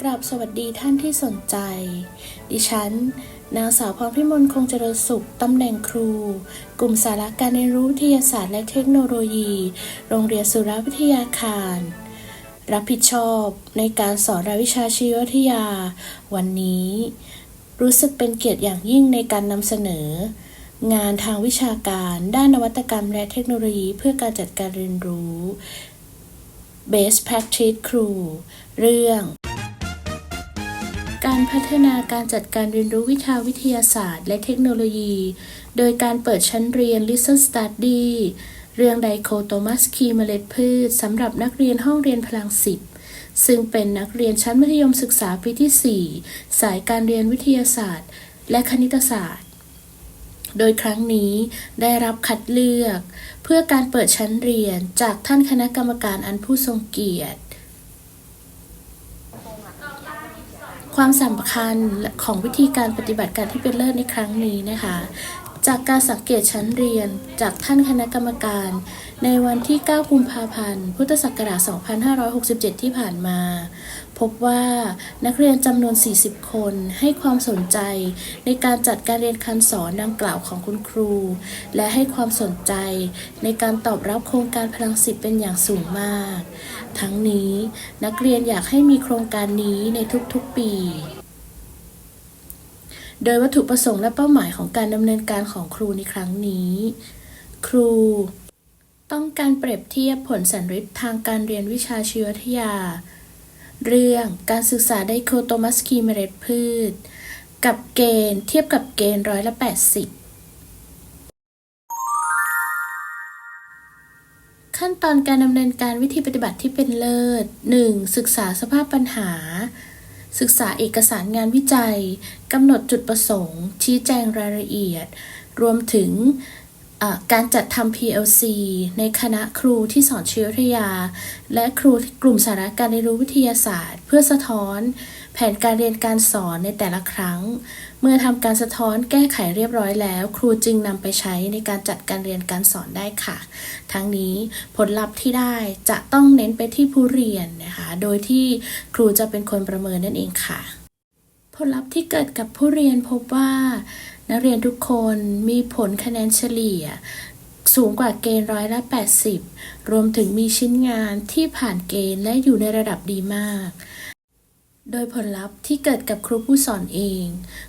กราบสวัสดีท่านที่สนใจ ดิฉัน นางสาวพรพิมลคงเจริญสุข ตำแหน่งครู กลุ่มสาระการเรียนรู้วิทยาศาสตร์และเทคโนโลยี โรงเรียนสุรวิทยาคาร รับผิดชอบในการสอนรายวิชาชีววิทยา วันนี้ รู้สึกเป็นเกียรติอย่างยิ่งในการนำเสนอ งานทางวิชาการด้านนวัตกรรมและเทคโนโลยีเพื่อการจัดการเรียนรู้ Best Practice Crew เรื่อง การพัฒนาการจัดการเรียนรู้วิชาวิทยาศาสตร์ และเทคโนโลยี โดยการเปิดชั้นเรียน Listen Study เรื่องไดโคโตมัสคีเมล็ดพืชสำหรับนักเรียนห้องเรียนพลังสิบซึ่งเป็นนักเรียนชั้นมัธยมศึกษาปีที่ 4 สายการเรียนวิทยาศาสตร์ และคณิตศาสตร์ โดยครั้งนี้ได้รับคัดเลือก เพื่อการเปิดชั้นเรียนจากท่านคณะกรรมการอันผู้ทรงเกียรติ ความสำคัญของวิธีการปฏิบัติการที่เป็นเลิศในครั้งนี้นะคะ จากการสังเกตชั้นเรียนจากท่านคณะกรรมการ ในวันที่ 9 กุมภาพันธ์ พุทธศักราช 2567 ที่ผ่านมา พบว่านักเรียนจำนวน 40 คนให้ความสนใจในการจัดการเรียนการสอนดังกล่าวของคุณครู และให้ความสนใจในการตอบรับโครงการพลังสิบเป็นอย่างสูงมาก ทั้งนี้นักเรียนอยากให้มีโครงการนี้ในทุกๆปี โดยวัตถุประสงค์และเป้าหมายของการดำเนินการของครูในครั้งนี้ ครู ต้องการเปรียบเทียบผลสันฤทธิ์ทางการเรียนวิชาชีววิทยา เรื่องการศึกษาไดโคโตมัสคีเมล็ดพืช กับเกณฑ์เทียบกับเกณฑ์ร้อยละ 80ขั้นตอนการดำเนินการวิธีปฏิบัติที่เป็นเลิศ 1. ศึกษาสภาพปัญหา ศึกษาเอกสารงานวิจัยกำหนดจุดประสงค์ ชี้แจงรายละเอียด รวมถึงการจัดทำ PLC ในคณะครูที่สอนชีววิทยา และครูกลุ่มสาระการเรียนรู้วิทยาศาสตร์ เพื่อสะท้อน แผนการเรียนการสอนในแต่ละครั้ง เมื่อทำการสะท้อนแก้ไขเรียบร้อยแล้ว ครูจึงนำไปใช้ในการจัดการเรียนการสอนได้ค่ะ ทั้งนี้ผลลัพธ์ที่ได้จะต้องเน้นไปที่ผู้เรียนนะคะ โดยที่ครูจะเป็นคนประเมินนั่นเองค่ะ ผลลัพธ์ที่เกิดกับผู้เรียนพบว่า นักเรียนทุกคนมีผลคะแนนเฉลี่ยสูงกว่าเกณฑ์ร้อยละ 80 รวมถึงมีชิ้นงานที่ผ่านเกณฑ์และอยู่ในระดับดีมาก โดยผลลัพธ์ที่เกิดกับครูผู้สอนเอง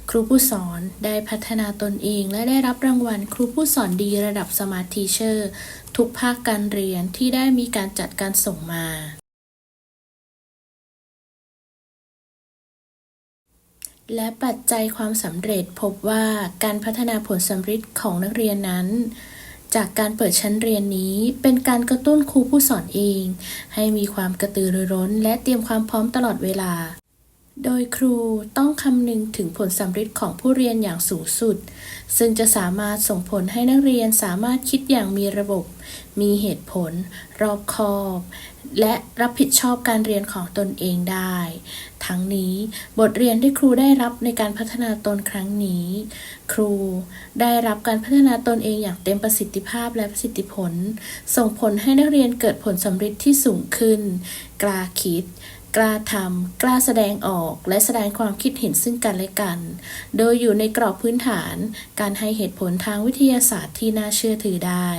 ครูผู้สอนได้พัฒนาตนเอง และได้รับรางวัลครูผู้สอนดีระดับสมาร์ททีเชอร์ ทุกภาคการเรียนที่ได้มีการจัดการส่งมา และปัจจัยความสำเร็จพบว่าการพัฒนาผลสำฤทธิ์ของนักเรียนนั้นจากการเปิดชั้นเรียนนี้เป็นการกระตุ้นครูผู้สอนเอง ให้มีความกระตือรือร้น และเตรียมความพร้อมตลอดเวลา โดยครูต้องคำนึงถึงผลสำฤทธิ์ของผู้เรียนอย่างสูงสุด ซึ่งจะสามารถส่งผลให้นักเรียนสามารถคิดอย่างมีระบบ มีเหตุผล รอบคอบ และรับผิดชอบการเรียนของตนเองได้ ทั้งนี้บทเรียนที่ครูได้รับในการพัฒนาตนครั้งนี้ ครูได้รับการพัฒนาตนเองอย่างเต็มประสิทธิภาพและประสิทธิผล ส่งผลให้นักเรียนเกิดผลสำฤทธิ์ที่สูงขึ้น กล้าคิด กล้าทำกล้าแสดงออก และแสดงความคิดเห็นซึ่งกันและกัน โดยอยู่ในกรอบพื้นฐาน การให้เหตุผลทางวิทยาศาสตร์ที่น่าเชื่อถือได้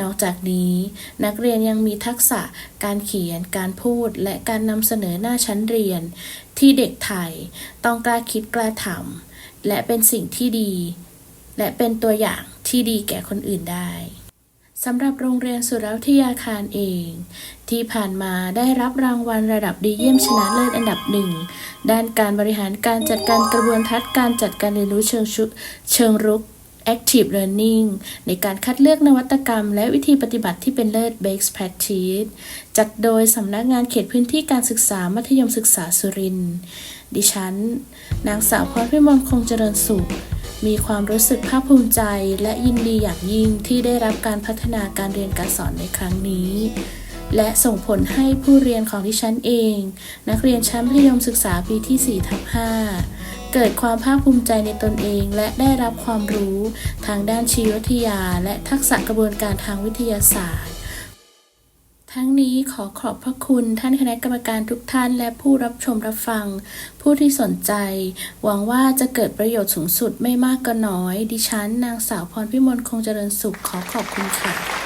นอกจากนี้ นักเรียนยังมีทักษะ การเขียน การพูด และการนำเสนอหน้าชั้นเรียน ที่เด็กไทย ต้องกล้าคิดกล้าทำและเป็นสิ่งที่ดี และเป็นตัวอย่างที่ดีแก่คนอื่นได้ สำหรับโรงเรียนสุรวิทยาคารเอง ที่ผ่านมาได้รับรางวัลระดับดีเยี่ยมชนะเลิศอันดับหนึ่งด้านการบริหารการจัดการกระบวนทัศน์การจัดการเรียนรู้เชิงชุเชิงรุก Active Learning ในการคัดเลือกนวัตกรรม และวิธีปฏิบัติที่เป็นเลิศ Best Practice จัดโดยสำนักงานเขตพื้นที่การศึกษามัธยมศึกษาสุรินทร์ดิฉัน นางสาวพรพิมลคงเจริญสุข มีความรู้สึกภาคภูมิใจ และยินดีอย่างยิ่งที่ได้รับการพัฒนาการเรียนการสอนในครั้งนี้ และส่งผลให้ผู้เรียนของดิฉันเอง นักเรียนชั้นมัธยมศึกษาปีที่4ทับ5เกิดความภาคภูมิใจในตนเอง และได้รับความรู้ ทางด้านชีววิทยา และทักษะกระบวนการทางวิทยาศาสตร์ ทั้งนี้ขอขอบพระคุณท่านคณะกรรมการทุกท่านและผู้รับชมรับฟัง ผู้ที่สนใจ หวังว่าจะเกิดประโยชน์สูงสุดไม่มากก็น้อย ดิฉันนางสาวพรพิมลคงเจริญสุขขอขอบคุณค่ะ